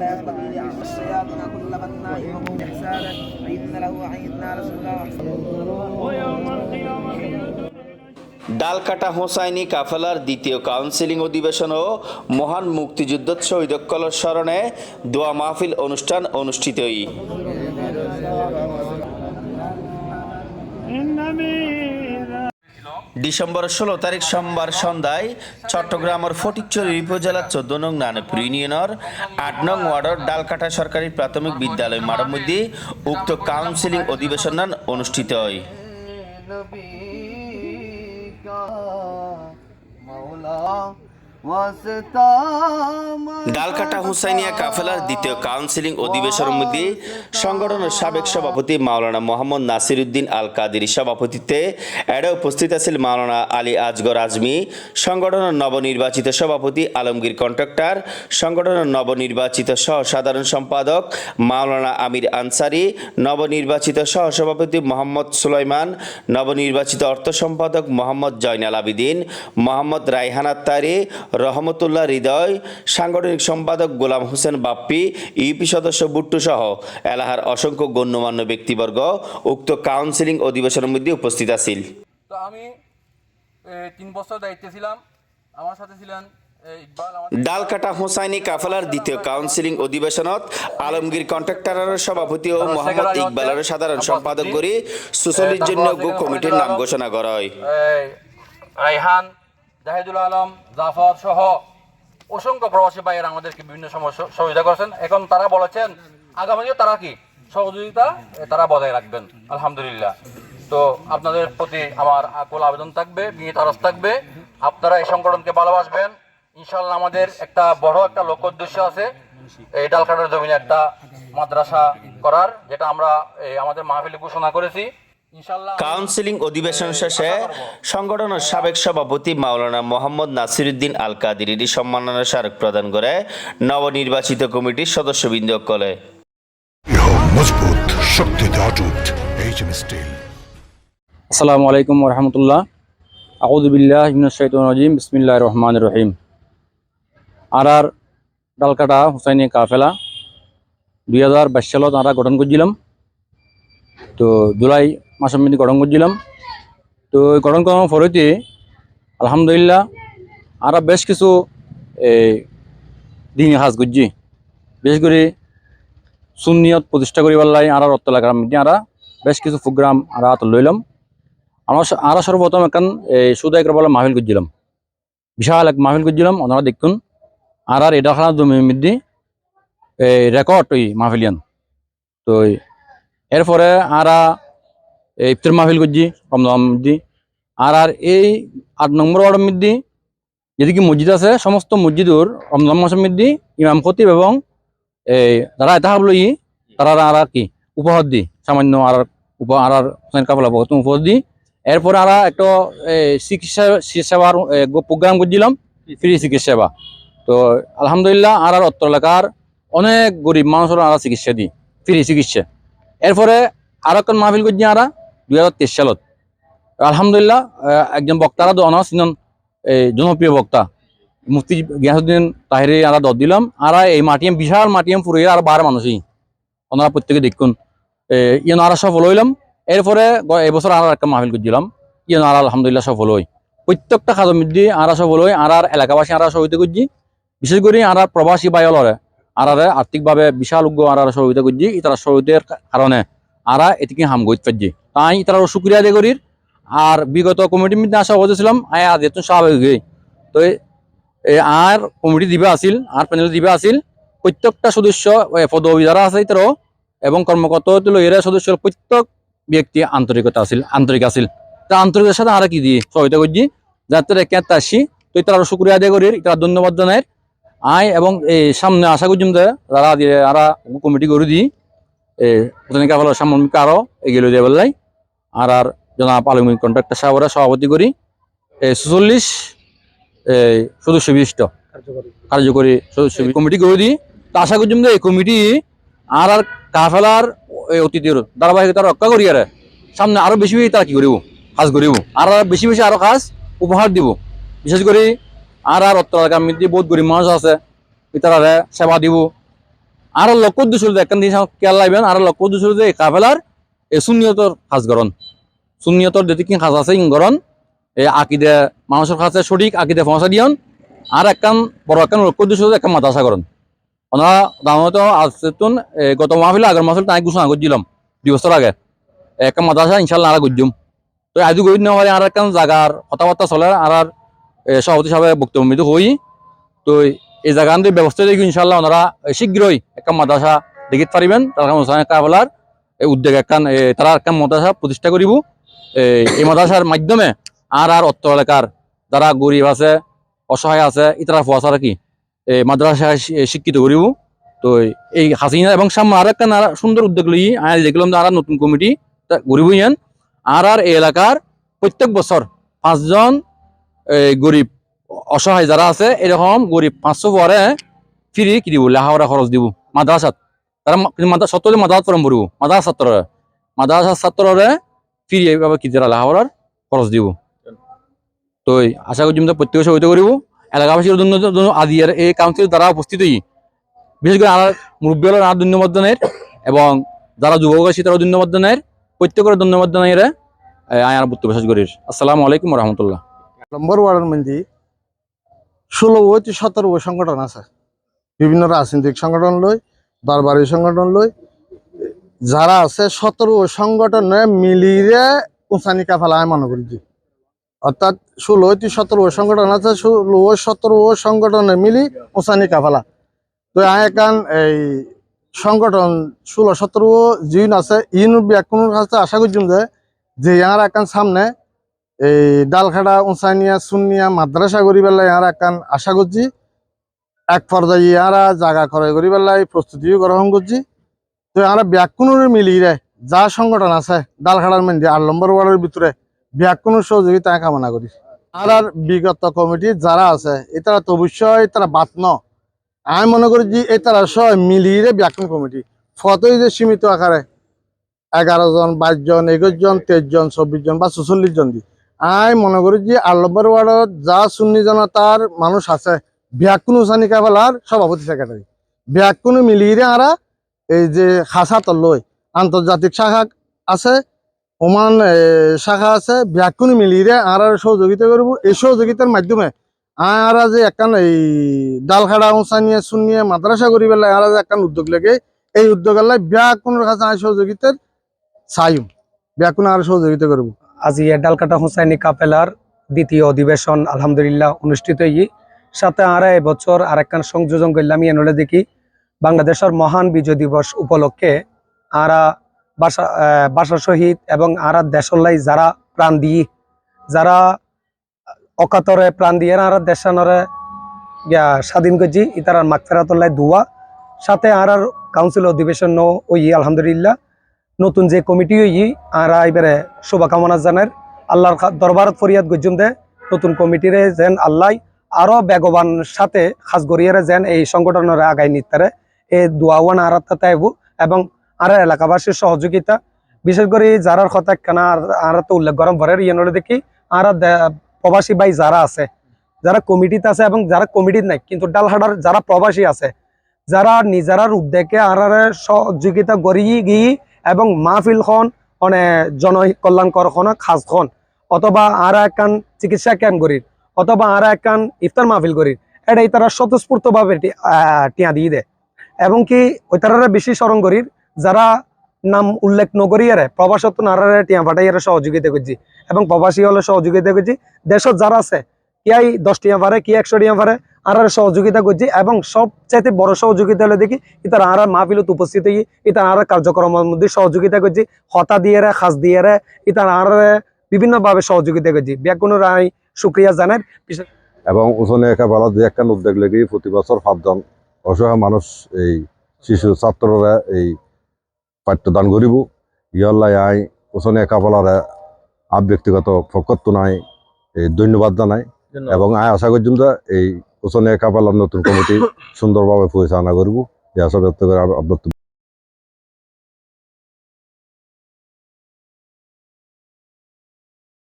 لا ينبغي لأعمى الشياطين كل بناء وهم إحسانا فإن له عيدنا رسول الله ويوم القيامة يدعو ডালকাটা হোসাইনি কাফেলার দ্বিতীয় কাউন্সিলিং অধিবেশন ও মহান মুক্তিযুদ্ধ শহীদকল স্মরণে দোয়া মাহফিল অনুষ্ঠান অনুষ্ঠিতই إن ميزا ডিসেম্বর ষোলো তারিখ সোমবার সন্ধ্যায় চট্টগ্রামের ফটিকচুরি উপজেলার চোদ্দ নং নানপুর ইউনিয়নের আট নং ওয়ার্ডের ডালকাটা সরকারি প্রাথমিক বিদ্যালয় মাঠের মধ্যে উক্ত কাউন্সিলিং অধিবেশন অনুষ্ঠিত হয়। ডালকাটা হুসাইনিয়া কাফেলার দ্বিতীয় কাউন্সিলিং অধিবেশনের মধ্যে সংগঠনের সাবেক সভাপতি মাওলানা মোহাম্মদ নাসির উদ্দিন আল কাদির সভাপতিত্বে এড়ে উপস্থিত আছেন মাওলানা আলী আজগর আজমি, সংগঠনের নবনির্বাচিত সভাপতি আলমগীর কন্ট্রাক্টর, সংগঠনের নবনির্বাচিত সহ সাধারণ সম্পাদক মাওলানা আমির আনসারি, নবনির্বাচিত সহ সভাপতি মোহাম্মদ সুলাইমান, নবনির্বাচিত অর্থ সম্পাদক মোহাম্মদ জয়নাল আবিদিন, মোহাম্মদ রাইহান আত্তারি রহমতুল্লাহ হৃদয় সাংগঠনিক সম্পাদক গোলাম হোসেন বাপ্পি ইউপি সদস্য বুট্টু সহ এলাহার অসংখ্য গণ্যমান্য ব্যক্তিবর্গ উক্ত কাউন্সিলিং অধিবেশনের মধ্যে উপস্থিত আছিল। তো আমি তিন বছর দায়িত্বে ছিলাম। আমার সাথে ছিলেন ডালকাটা হোসাইনি কাফেলার দ্বিতীয় কাউন্সিলিং অধিবেশনত আলমগীর কন্ট্রাক্টরের সভাপতি ও মোহাম্মদ ইকবালের সাধারণ সম্পাদক করে সুচলির জন্য গো কমিটির নাম ঘোষণা করা হয় রাইহান জাহিদুল আলম, জাফর সহ অসংখ্য প্রবাসী ভাইয়েরা আমাদেরকে বিভিন্ন সময় সহ- সহযোগিতা করেছেন। এখন তারা বলেছেন আগামীও তারা কি? সহযোগিতা তারা বজায় রাখবেন। আলহামদুলিল্লাহ। তো আপনাদের প্রতি আমার আকুল আবেদন থাকবে, বিনীত আরজ থাকবে। আপনারা এই সংগঠনকে ভালোবাসবেন। ইনশাল্লাহ আমাদের একটা বড় একটা লক্ষ্য উদ্দেশ্য আছে। এই ডালকাটার জমিনে একটা মাদ্রাসা করার, যেটা আমরা আমাদের মাহফিলে ঘোষণা করেছি। কাউন্সিলিং অধিবেশন শেষে সংগঠনের সাবেক সভাপতি মাওলানা মোহাম্মদ নাসিরুদ্দিন আল কাদির সম্মাননা স্মারক প্রদান করে নবনির্বাচিত কমিটির সদস্যবৃন্দ কলে। ইহো মজবুত শক্তিতে অটুট এইচএম স্টিল আসসালামু আলাইকুম রহমতুল্লাহ। আউদুবিল্লাহ রাজিম বিসমিল্লাহ রহমান রহিম। আর আর ডালকাটা হুসাইনি কাফেলা দুই হাজার বাইশ সালত আমরা গঠন করছিলাম। তো জুলাই মাসের মধ্যে গঠন করছিলাম। তো গঠন করার পরেতে আলহামদুলিল্লাহ আমরা বেশ কিছু এই দিন হাজ করছি। বিশেষ করে সুন্নিয়ত প্রতিষ্ঠা করিবার লাই আর অর্থ লাগার মধ্যে আমরা বেশ কিছু প্রোগ্রাম আমরা হাত লইলাম। আমরা আমরা সর্বপ্রথম এখন এই সুদাই বলে মাহফিল করছিলাম। বিশাল এক মাহফিল করছিলাম ওনারা দেখুন আর আর এটা জমির মধ্যে এই রেকর্ড ওই মাহফিলিয়ান। তো এরপরে আরা ইফতার মাহফিল করছি রমজান মধ্যে আর আর এই আট নম্বর ওয়ার্ডের মধ্যে যেদিকে মসজিদ আছে, সমস্ত মসজিদর রমজান মাসের মধ্যে ইমাম খতিব এবং এই যারা এটা লই তারা আর কি উপহার দি সামান্য আর উপহার আর হোসেন কাপলা বহুত উপহার দি এরপরে আমরা একটা চিকিৎসা সেবার প্রোগ্রাম করছিলাম, ফ্রি চিকিৎসা সেবা তো আলহামদুলিল্লাহ আর আর অত্র এলাকার অনেক গরিব মানুষের আমরা চিকিৎসা দিই, ফ্রি চিকিৎসা। এরপরে আর একটা মাহফিল করছি আমরা দুই তেইশ সালত। আলহামদুলিল্লাহ একজন বক্তারা ছিলেন এই, জনপ্রিয় বক্তা। মুফতি গিয়াসুদ্দিন তাহিরে আমরা দর দিলাম। আর এই মাটিয়াম, বিশাল মাটিয়াম ফুরিয়ে আর বার মানুষই। ওনারা প্রত্যেকে দেখুন। ইয়ে আর সফল হইলাম। এরপরে এবছর আর একটা মাহফিল করছিলাম ইয়ে আর আলহামদুলিল্লাহ সফল হই। প্রত্যেকটা খাদর মধ্যে আর সফল হই। আর এলাকাবাসী আর সহযোগিতা করছি বিশেষ করে আর প্রবাসী বাইলরে আর আর্থিকভাবে বিশাল উগ্র আর সহযোগিতা করছি তারা সহযোগিতার কারণে আর এটিকে হাম গইত পারছি তাই তারা শুক্রিয়া আদায় করি আর বিগত কমিটির মধ্যে আসা হয়েছিলাম আয় আজ এত স্বাভাবিক তো আর কমিটি দিবে আছিল, আর প্যানেল দিবে আছিল। প্রত্যেকটা সদস্য পদবী যারা আছে তারাও, এবং কর্মকর্তা এরা সদস্য প্রত্যেক ব্যক্তি আন্তরিকতা আছিল, আন্তরিক আছিল। তা আন্তরিকের সাথে আর কি দিয়ে সহায়তা করছি? যাতে রেখে আসি, তো তারা শুক্রিয়া আদায় করি তারা ধন্যবাদ জানাই আয় এবং এই সামনে আশা করছি যারা আরা কমিটি করে দিই। ভালো সাময়িক আরও এগিয়ে বললাই আর আর জনাব আলমিক কন্ট্রাক্টর সাহেবরা সভাপতি করি। এই সুচল্লিশ এই সদস্য বিশিষ্ট। কার্যকরী। সদস্য কমিটি করে দিই। তা আশা করছি এই কমিটি আর আর কাফেলার এই অতীতের ধারাবাহিকতা রক্ষা করি আর। সামনে আরও বেশি বেশি তারা কি করিব? কাজ করিব। আর আর বেশি বেশি আরও কাজ উপহার দিব। বিশেষ করে আর আর এলাকার বহুত গরিব মানুষ আছে। তারা সেবা দিব। আর লক্ষ্য উদ্দেশ্য একখান আমার খেয়াল লাগবেন আর লক্ষ্য উদ্দেশ্য এই কাফেলার এই শূন্যতর কাজ গরণ শূন্যতর যেটি কি কাজ আছে ইংগরণ, এই আকিদে মানুষের কাছে সঠিক আকিদে পৌঁছা দিয়ন, আর একখান বড় একখান লক্ষ্য উদ্দেশ্য একখান মাদ্রাসা করণ ওনারা দামত আসতুন গত মাহফিল আগের মাহফিল তাই ঘোষণা করছিলাম, দুই বছর আগে। একটা মাদ্রাসা ইনশাল্লাহ আর গুজুম তো আজ গই নেওয়ার আর একখান জায়গার কথাবার্তা চলে, আর আর সভাপতি সাহেব বক্তব্য হই। তো এই জায়গান ব্যবস্থা দেখি ইনশাল্লাহ ওনারা শীঘ্রই একটা মাদ্রাসা দেখিতে পারিবেন, তারা মুসান কাবলার উদ্যোগ একখান তারা একটা মাদ্রাসা প্রতিষ্ঠা করিব। এই মাদ্রাসার মাধ্যমে আর আর অত্র এলাকার যারা গরিব আছে, অসহায় আছে, ইতারা ফুয়াশা কি? এই মাদ্রাসা শি- শিক্ষিত করিব তো এই হাসিনা এবং সামনে আর একটা সুন্দর উদ্যোগ লই আয় দেখলাম আর নতুন কমিটি গরিব ইয়ান আর আর এই এলাকার প্রত্যেক বছর পাঁচজন, এই গরিব, অসহায় যারা আছে, এরকম গরিব পাঁচশো পরে ফ্রি কি দিব, লেখাপড়া খরচ দিব মাদ্রাসাত। তারা সত্তরে মাদ্রাসাত পরম পড়ব মাদ্রাসা ছাত্ররা। মাদ্রাসা ছাত্ররে ফ্রি এইভাবে কি যারা লেখাপড়ার খরচ দিব। তো আশা করছি আমরা সহিত করিব। এলাকাবাসীর জন্য আদিয়ার এই কাউন্সিল দ্বারা উপস্থিত হই। বিশেষ করে আমার মুরব্বী হল আর ধন্যবাদ জানাই এবং যারা যুবক আছে তারা ধন্যবাদ জানাই প্রত্যেকের ধন্যবাদ জানাই রে আয়ার বক্তব্য শেষ করিস আসসালামু আলাইকুম রহমতুল্লাহ নম্বর ওয়ার্ডের মধ্যে ষোলো হইতে সতেরো সংগঠন আছে। বিভিন্ন রাজনৈতিক সংগঠন লই, দরবারি সংগঠন লই যারা আছে সতেরো সংগঠনে মিলিয়ে উঁচানি কাফালা আমি মনে করি অর্থাৎ ষোলো হইতে সতেরো সংগঠন আছে ষোলো সতেরো সংগঠনে মিলি উঁচানি কাফালা। তো একান এই সংগঠন ষোলো সতেরো জিন আছে, ইন ব্যাকুনের কাছে আশা করছি যে যে ইয়ার একান সামনে এই ডালখাড়া উঁচানিয়া, সুন্নিয়া, মাদ্রাসা করি পেলাই আর একান আশা করছি। এক পর্যায়ে ইয়ারা জায়গা ক্রয় করি পেলাই প্রস্তুতিও গ্রহণ করছি। তো আমরা ব্যাকুনুর মিলিয়ে যা সংগঠন আছে ডালখাড়ার মেন্দি আট নম্বর ওয়ার্ডের ভিতরে ব্যাকুনুর সহযোগিতা কামনা করি। আর আর বিগত কমিটি যারা আছে, এটারা তো অবশ্যই তারা বাত ন। আমি মনে করি যে এটারা সব মিলিয়ে ব্যাকুন কমিটি। ফতই যে সীমিত আকারে এগারো জন, বাইশ জন, একুশ জন, তেইশ জন, চব্বিশ জন বা চুচল্লিশ জন দি। আই মনে করি যে আল্লব্বর ওয়ার্ডত যা সুন্নি জনতার মানুষ আছে ব্যাকুনু সানিকা ফেলার সভাপতি সেক্রেটারি। ব্যাকুনু মিলিয়ে আরা এই যে খাসা লই, আন্তর্জাতিক শাখা আছে, ওমান শাখা আছে, ব্যাকুনু মিলিয়ে আর সহযোগিতা করব। এই সহযোগিতার মাধ্যমে আরা যে একখান এই ডালখাড়া উঁচানিয়ে সুন্নিয়ে মাদ্রাসা করি পেলাই আরা যে একখান উদ্যোগ লেগে, এই উদ্যোগ লাই ব্যাকুনের কাছে আয় সহযোগিতার চাইম ব্যাকুন আর সহযোগিতা করব। আজি এ ডালকাটা হুসাইনি কাপেলার দ্বিতীয় অধিবেশন আলহামদুলিল্লাহ অনুষ্ঠিত হই সাথে আরা এবছর আর একখান সংযোজন করলাম এনলে দেখি বাংলাদেশের মহান বিজয় দিবস উপলক্ষে আরা বাসা বাসা শহীদ এবং আরা দেশলাই যারা প্রাণ দিয়ে, যারা অকাতরে প্রাণ দিয়ে আরা দেশানরে স্বাধীন করছি ইতার মাগফেরাতল্লাই দুয়া। সাথে আর কাউন্সিল অধিবেশন ওই আলহামদুলিল্লাহ। নতুন যে কমিটি হই আর এবারে শুভকামনা জানার আল্লাহর দরবারত ফরিয়াদ গজ্জুম দে নতুন কমিটিরে যেন আল্লাহ আরও বেগবান সাথে খাস যেন এই সংগঠনের আগাই নিতারে এই দোয়াওয়ান আর তাইবু এবং আর এলাকাবাসীর সহযোগিতা। বিশেষ করে যারার কথা কেনা আর তো উল্লেখ গরম ভরের ইয়ে দেখি আর প্রবাসী ভাই যারা আছে। যারা কমিটিতে আছে এবং যারা কমিটিত নাই, কিন্তু ডালহাটার যারা প্রবাসী আছে। যারা নিজেরার উদ্যোগে আর সহযোগিতা গড়িয়ে গিয়ে এবং মাহফিল খন মানে জন কল্যাণকর খন খাস খন অথবা আর একখান চিকিৎসা ক্যাম্প করির অথবা আর একখান ইফতার মাহফিল করির এটাই তারা স্বতঃস্ফূর্ত ভাবে টিয়া দিয়ে দেয় এবং কি বেশি স্মরণ করির যারা নাম উল্লেখ নকরিয়ারে প্রবাসত্ব নারারে টিয়া ফাটাইয়ারে সহযোগিতা করছি। এবং প্রবাসী হলে সহযোগিতা করছি। দেশত যারা আছে, কিয়াই দশ টিয়া পারে কি একশো টিয়া পারে, আর সহযোগিতা করছি। এবং সবচাইতে বড় সহযোগিতা হলে দেখি, ইতার আর মাহফিলত উপস্থিত হই ইতার আর কার্যক্রমের মধ্যে সহযোগিতা করছি। হতা দিয়ে রে খাস দিয়ে রে ইতার আর বিভিন্ন ভাবে সহযোগিতা করছি। ব্যাকুনের আমি সুক্রিয়া বিশেষ এবং ওজনে একেবারে দুই একখান উদ্যোগ লেগে প্রতি বছর পাঁচজন অসহায় মানুষ এই শিশু ছাত্ররা এই পাঠ্যদান করিব। ইয়াল্লাই আই ওজনে একাপালারে আব ব্যক্তিগত ফকত্ব নাই এই ধন্যবাদ জানাই এবং আয় আশা করছি যে এই ওজনে কাপালার নতুন কমিটি সুন্দরভাবে পরিচালনা করব। এই আশা ব্যক্ত করে আপনার